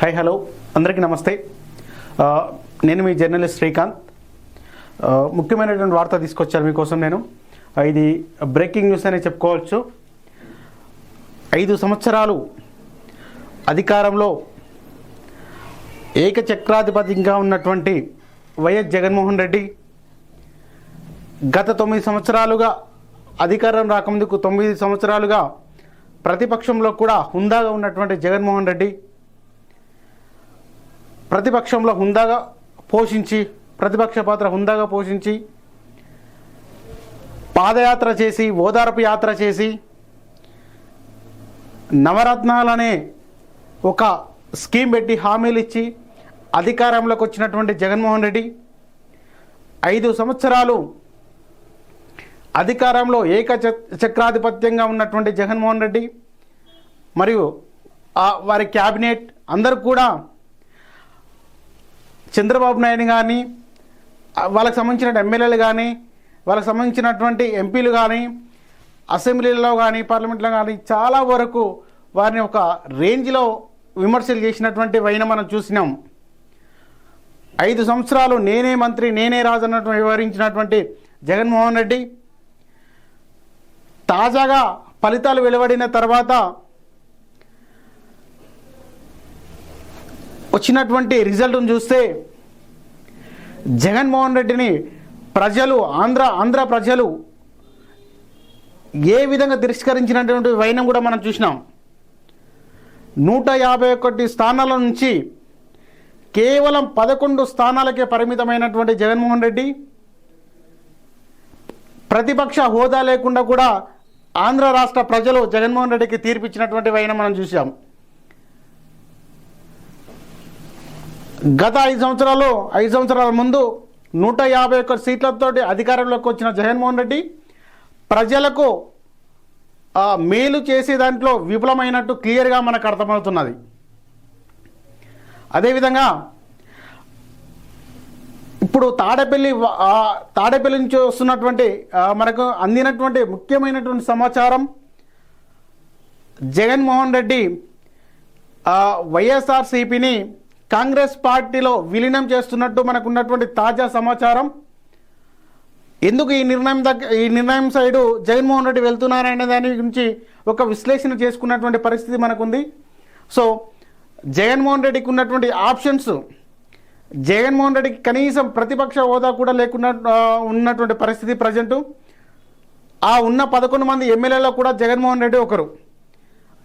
Hi hello అందరికీ నమస్తే. నేను మీ జర్నలిస్ట్ శ్రీకాంత్. ముఖ్యమైనటువంటి వార్త తీసుకొచ్చాను మీకోసం నేను. ఇది బ్రేకింగ్ న్యూస్ అనే చెప్పుకోవచ్చు. ఐదు సంవత్సరాలు అధికారంలో ఏకచక్రాధిపతిగా ఉన్నటువంటి వైఎస్ జగన్మోహన్ రెడ్డి గత తొమ్మిది సంవత్సరాలుగా అధికారం రాకముందుకు తొమ్మిది సంవత్సరాలుగా ప్రతిపక్షంలో కూడా హుందాగా ఉన్నటువంటి జగన్మోహన్ రెడ్డి ప్రతిపక్షంలో హుందాగా పోషించి ప్రతిపక్ష పాత్ర హుందాగా పోషించి పాదయాత్ర చేసి ఓదార్పు యాత్ర చేసి నవరత్నాలనే ఒక స్కీమ్ పెట్టి హామీలు ఇచ్చి అధికారంలోకి వచ్చినటువంటి జగన్మోహన్ రెడ్డి ఐదు సంవత్సరాలు అధికారంలో ఏక చక్రాధిపత్యంగా ఉన్నటువంటి జగన్మోహన్ రెడ్డి మరియు ఆ వారి క్యాబినెట్ అందరూ కూడా చంద్రబాబు నాయుడు కానీ వాళ్ళకి సంబంధించిన ఎమ్మెల్యేలు కానీ వాళ్ళకి సంబంధించినటువంటి ఎంపీలు కానీ అసెంబ్లీలో కానీ పార్లమెంట్లో కానీ చాలా వరకు వారిని ఒక రేంజ్లో విమర్శలు చేసినటువంటి వైన మనం చూసినాం. ఐదు సంవత్సరాలు నేనే మంత్రి నేనే రాజు అన్నటువంటి వివరించినటువంటి జగన్మోహన్ రెడ్డి తాజాగా ఫలితాలు వెలువడిన తర్వాత వచ్చినటువంటి రిజల్ట్ను చూస్తే జగన్మోహన్ రెడ్డిని ప్రజలు ఆంధ్ర ఆంధ్ర ప్రజలు ఏ విధంగా తిరస్కరించినటువంటి వైనం కూడా మనం చూసినాం. నూట యాభై ఒకటి స్థానాల నుంచి కేవలం పదకొండు స్థానాలకే పరిమితమైనటువంటి జగన్మోహన్ రెడ్డి ప్రతిపక్ష హోదా లేకుండా కూడా ఆంధ్ర రాష్ట్ర ప్రజలు జగన్మోహన్ రెడ్డికి తీర్పిచ్చినటువంటి వైనం మనం చూసాం గత ఐదు సంవత్సరాలు ఐదు సంవత్సరాల ముందు నూట యాభై ఒక్క సీట్లతోటి అధికారంలోకి వచ్చిన జగన్మోహన్ రెడ్డి ప్రజలకు మేలు చేసే దాంట్లో విఫలమైనట్టు క్లియర్గా మనకు అర్థమవుతున్నది. అదేవిధంగా ఇప్పుడు తాడేపల్లి తాడేపల్లి నుంచి వస్తున్నటువంటి మనకు అందినటువంటి ముఖ్యమైనటువంటి సమాచారం జగన్మోహన్ రెడ్డి వైఎస్ఆర్సీపీని కాంగ్రెస్ పార్టీలో విలీనం చేస్తున్నట్టు మనకున్నటువంటి తాజా సమాచారం. ఎందుకు ఈ నిర్ణయం దగ్గర ఈ నిర్ణయం సైడు జగన్మోహన్ రెడ్డి వెళ్తున్నారనే దాని గురించి ఒక విశ్లేషణ చేసుకున్నటువంటి పరిస్థితి మనకుంది. సో జగన్మోహన్ రెడ్డికి ఉన్నటువంటి ఆప్షన్స్ జగన్మోహన్ రెడ్డికి కనీసం ప్రతిపక్ష హోదా కూడా లేకుండా ఉన్నటువంటి పరిస్థితి ప్రజెంటు. ఆ ఉన్న పదకొండు మంది ఎమ్మెల్యేలో కూడా జగన్మోహన్ రెడ్డి ఒకరు.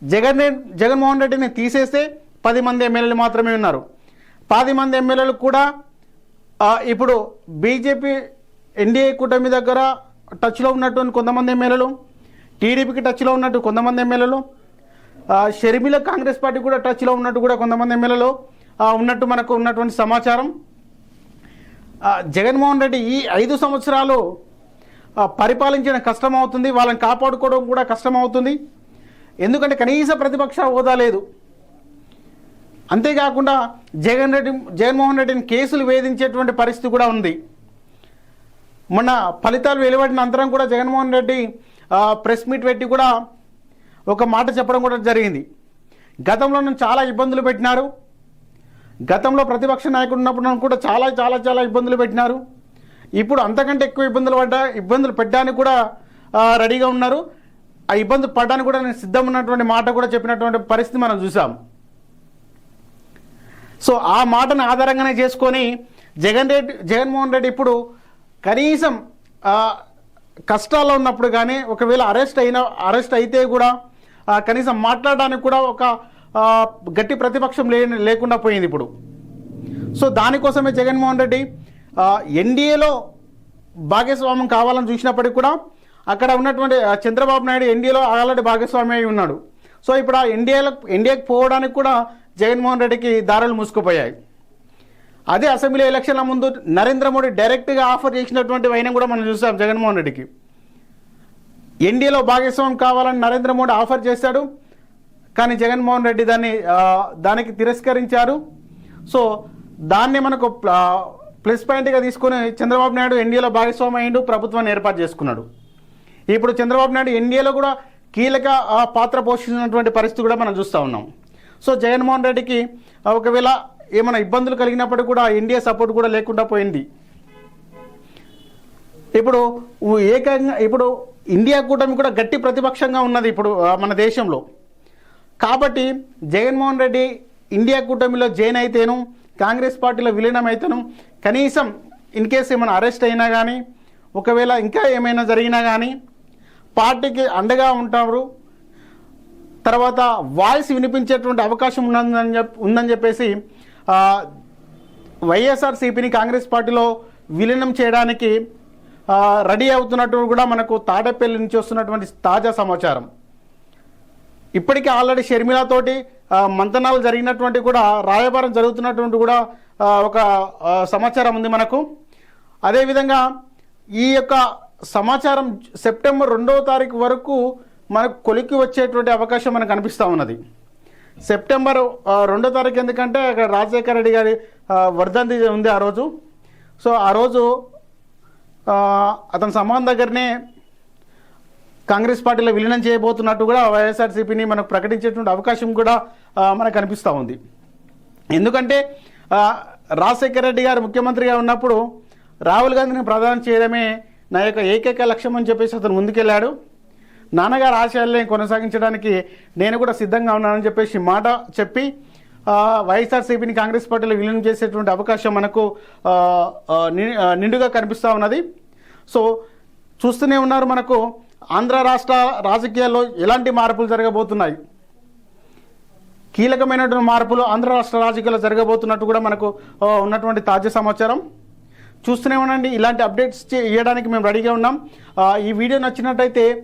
జగన్ జగన్మోహన్ రెడ్డిని తీసేస్తే పది మంది ఎమ్మెల్యేలు మాత్రమే ఉన్నారు. పది మంది ఎమ్మెల్యేలు కూడా ఇప్పుడు బీజేపీ ఎన్డీఏ కూటమి దగ్గర టచ్లో ఉన్నటువంటి కొంతమంది ఎమ్మెల్యేలు టీడీపీకి టచ్లో ఉన్నట్టు కొంతమంది ఎమ్మెల్యేలు షర్మిల కాంగ్రెస్ పార్టీ కూడా టచ్లో ఉన్నట్టు కూడా కొంతమంది ఎమ్మెల్యేలు ఉన్నట్టు మనకు ఉన్నటువంటి సమాచారం. జగన్మోహన్ రెడ్డి ఈ ఐదు సంవత్సరాలు పరిపాలించడం కష్టమవుతుంది వాళ్ళని కాపాడుకోవడం కూడా కష్టమవుతుంది. ఎందుకంటే కనీస ప్రతిపక్ష హోదా లేదు. అంతేకాకుండా జగన్ రెడ్డి జగన్మోహన్ రెడ్డిని కేసులు వేధించేటువంటి పరిస్థితి కూడా ఉంది. మొన్న ఫలితాలు వెలువడిన అంతరం కూడా జగన్మోహన్ రెడ్డి ప్రెస్ మీట్ పెట్టి కూడా ఒక మాట చెప్పడం కూడా జరిగింది. గతంలో నన్ను చాలా ఇబ్బందులు పెట్టినారు. గతంలో ప్రతిపక్ష నాయకుడు ఉన్నప్పుడు నన్ను కూడా చాలా చాలా చాలా ఇబ్బందులు పెట్టినారు. ఇప్పుడు అంతకంటే ఎక్కువ ఇబ్బందులు పడ్డా ఇబ్బందులు పెట్టడానికి కూడా రెడీగా ఉన్నారు. ఆ ఇబ్బంది పడడానికి కూడా నేను సిద్ధం ఉన్నటువంటి మాట కూడా చెప్పినటువంటి పరిస్థితి మనం చూసాం. సో ఆ మాటను ఆధారంగానే చేసుకొని జగన్ రెడ్డి జగన్మోహన్ రెడ్డి ఇప్పుడు కనీసం కష్టాల్లో ఉన్నప్పుడు కానీ ఒకవేళ అరెస్ట్ అయిన అరెస్ట్ అయితే కూడా కనీసం మాట్లాడడానికి కూడా ఒక గట్టి ప్రతిపక్షం లే లేకుండా పోయింది ఇప్పుడు. సో దానికోసమే జగన్మోహన్ రెడ్డి ఎన్డీఏలో భాగస్వామ్యం కావాలని చూసినప్పటికీ కూడా అక్కడ ఉన్నటువంటి చంద్రబాబు నాయుడు ఎన్డీఏలో ఆల్రెడీ భాగస్వామి అయి ఉన్నాడు. సో ఇప్పుడు ఆ ఎన్డీఏలో ఎన్డీఏకి పోవడానికి కూడా జగన్మోహన్ రెడ్డికి దారులు మూసుకుపోయాయి. అదే అసెంబ్లీ ఎలక్షన్ల ముందు నరేంద్ర మోడీ డైరెక్ట్గా ఆఫర్ చేసినటువంటి వైనం కూడా మనం చూసాం జగన్మోహన్ రెడ్డికి. ఎన్డీఏలో భాగస్వామ్యం కావాలని నరేంద్ర మోడీ ఆఫర్ చేశాడు. కానీ జగన్మోహన్ రెడ్డి దాన్ని దానికి తిరస్కరించారు. సో దాన్ని మనకు ప్లస్ పాయింట్గా తీసుకొని చంద్రబాబు నాయుడు ఎన్డీఏలో భాగస్వామి అయ్యిండు ప్రభుత్వాన్ని ఏర్పాటు చేసుకున్నాడు. ఇప్పుడు చంద్రబాబు నాయుడు ఎన్డీఏలో కూడా కీలక ఆ, పాత్ర పోషిస్తున్నటువంటి పరిస్థితి కూడా మనం చూస్తూ ఉన్నాం. సో జగన్మోహన్ రెడ్డికి ఒకవేళ ఏమైనా ఇబ్బందులు కలిగినప్పటికీ కూడా ఎన్డీఏ సపోర్ట్ కూడా లేకుండా పోయింది. ఇప్పుడు ఏకంగా ఇప్పుడు ఇండియా కూటమి కూడా గట్టి ప్రతిపక్షంగా ఉన్నది ఇప్పుడు మన దేశంలో. కాబట్టి జగన్మోహన్ రెడ్డి ఇండియా కూటమిలో జైన్ అయితేను కాంగ్రెస్ పార్టీలో విలీనం అయితేను కనీసం ఇన్ కేసు ఏమైనా అరెస్ట్ అయినా కానీ ఒకవేళ ఇంకా ఏమైనా జరిగినా కానీ పార్టీకి అండగా ఉంటారు తర్వాత వాయిస్ వినిపించేటువంటి అవకాశం ఉన్నదని చెప్ప ఉందని చెప్పేసి వైఎస్ఆర్సీపీని కాంగ్రెస్ పార్టీలో విలీనం చేయడానికి రెడీ అవుతున్నట్టు కూడా మనకు తాడేపల్లి నుంచి వస్తున్నటువంటి తాజా సమాచారం. ఇప్పటికే ఆల్రెడీ షర్మిలతోటి మంతనాలు జరిగినటువంటి కూడా రాయబారం జరుగుతున్నటువంటి కూడా ఒక సమాచారం ఉంది మనకు. అదేవిధంగా ఈ యొక్క సమాచారం సెప్టెంబర్ రెండవ తారీఖు వరకు మనకు కొలిక్కి వచ్చేటువంటి అవకాశం మనకు కనిపిస్తూ ఉన్నది. సెప్టెంబర్ రెండో తారీఖు ఎందుకంటే అక్కడ రాజశేఖర రెడ్డి గారి వర్ధంతి ఉంది ఆ రోజు. సో ఆ రోజు అతని సమాన్ దగ్గరనే కాంగ్రెస్ పార్టీలో విలీనం చేయబోతున్నట్టు కూడా వైఎస్ఆర్సీపీని మనకు ప్రకటించేటువంటి అవకాశం కూడా మనకు కనిపిస్తూ ఉంది. ఎందుకంటే రాజశేఖర రెడ్డి గారు ముఖ్యమంత్రిగా ఉన్నప్పుడు రాహుల్ గాంధీని ప్రధానం చేయడమే నా యొక్క ఏకైక లక్ష్యం అని చెప్పేసి అతను ముందుకెళ్ళాడు. నాన్నగారు ఆశయాల్ని కొనసాగించడానికి నేను కూడా సిద్ధంగా ఉన్నానని చెప్పేసి మాట చెప్పి వైఎస్ఆర్సీపీని కాంగ్రెస్ పార్టీలో విలీనం చేసేటువంటి అవకాశం మనకు ని- నిండుగా కనిపిస్తూ ఉన్నది. సో చూస్తూనే ఉన్నారు మనకు ఆంధ్ర రాష్ట్ర రాజకీయాల్లో ఎలాంటి మార్పులు జరగబోతున్నాయి? కీలకమైనటువంటి మార్పులు ఆంధ్ర రాష్ట్ర రాజకీయాల్లో జరగబోతున్నట్టు కూడా మనకు ఉన్నటువంటి తాజా సమాచారం. చూస్తూనే ఉండండి ఇలాంటి అప్డేట్స్ ఇవ్వడానికి మేము రెడీగా ఉన్నాం. ఈ వీడియో నచ్చినట్టయితే